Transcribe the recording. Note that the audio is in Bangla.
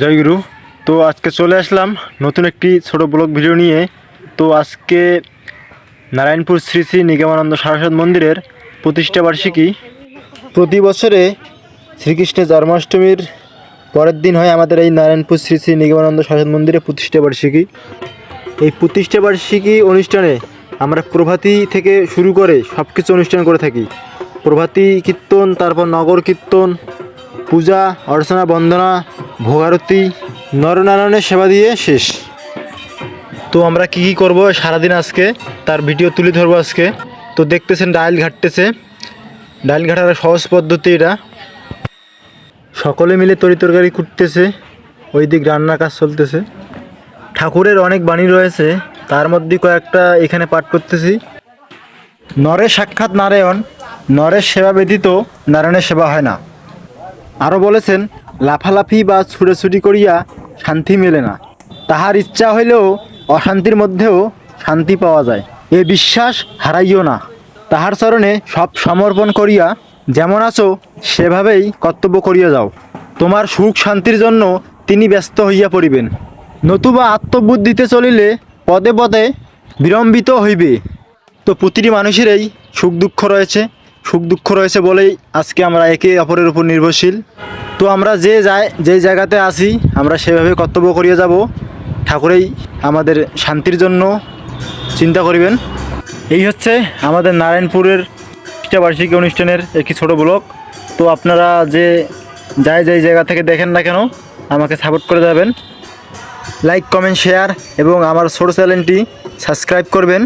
জয়গুরু তো আজকে চলে আসলাম নতুন একটি ছোট ব্লগ ভিডিও নিয়ে। তো আজকে নারায়ণপুর শ্রী শ্রী নিগমানন্দ সারস্বত মন্দিরের প্রতিষ্ঠা বার্ষিকী। প্রতি বছরে শ্রীকৃষ্ণের জন্মাষ্টমীর পরের দিন হয় আমাদের এই নারায়ণপুর শ্রী শ্রী নিগমানন্দ সারস্বত মন্দিরের প্রতিষ্ঠা বার্ষিকী। এই প্রতিষ্ঠা বার্ষিকী অনুষ্ঠানে আমরা প্রভাতী থেকে শুরু করে সব কিছু অনুষ্ঠান করে থাকি। প্রভাতী কীর্তন, তারপর নগর কীর্তন, পূজা, অর্চনা, বন্দনা ভোগারতি নরনারায়ণের সেবা দিয়ে শেষ। তো আমরা কি কি করব সারাদিন আজকে? তার ভিডিও তুলে ধরবো আজকে। তো দেখতেছেন ডাইল ঘাটতেছে। ডাইল ঘাটার সহজ পদ্ধতি এটা। সকলে মিলে তরি তরকারি কুটতেছে। ওই দিক রান্নার কাজ চলতেছে। ঠাকুরের অনেক বাণী রয়েছে। তার মধ্যে কয়েকটা এখানে পাঠ করতেছি। নরের সাক্ষাৎ নারায়ণ, নরের সেবা ব্যতীত নারায়ণের সেবা হয় না। আরও বলেছেন লাফালাফি বা ছুটোছুটি করিয়া শান্তি মেলে না। তাহার ইচ্ছা হইলেও অশান্তির মধ্যেও শান্তি পাওয়া যায়। এ বিশ্বাস হারাইও না। তাহার চরণে সব সমর্পণ করিয়া যেমন আছো, সেভাবেই কর্তব্য করিয়া যাও। তোমার সুখ শান্তির জন্য তিনি ব্যস্ত হইয়া পড়িবেন। নতুবা আত্মবুদ্ধিতে চলিলে পদে পদে বিলম্বিত হইবে। তো প্রতিটি মানুষেরই সুখ দুঃখ রয়েছে। সুখ দুঃখ রয়েছে বলেই আজকে আমরা একে অপরের উপর নির্ভরশীল। তো আমরা যে যায় যেই জায়গাতে আসি আমরা সেভাবে কর্তব্য করিয়ে যাব। ঠাকুরেই আমাদের শান্তির জন্য চিন্তা করিবেন। এই হচ্ছে আমাদের নারায়ণপুরের বার্ষিকী অনুষ্ঠানের একটি ছোট ব্লগ তো আপনারা যে যাই, যেই জায়গা থেকে দেখেন না কেন, আমাকে সাপোর্ট করে যাবেন। লাইক কমেন্ট শেয়ার এবং আমার ছোটো চ্যানেলটি সাবস্ক্রাইব করবেন।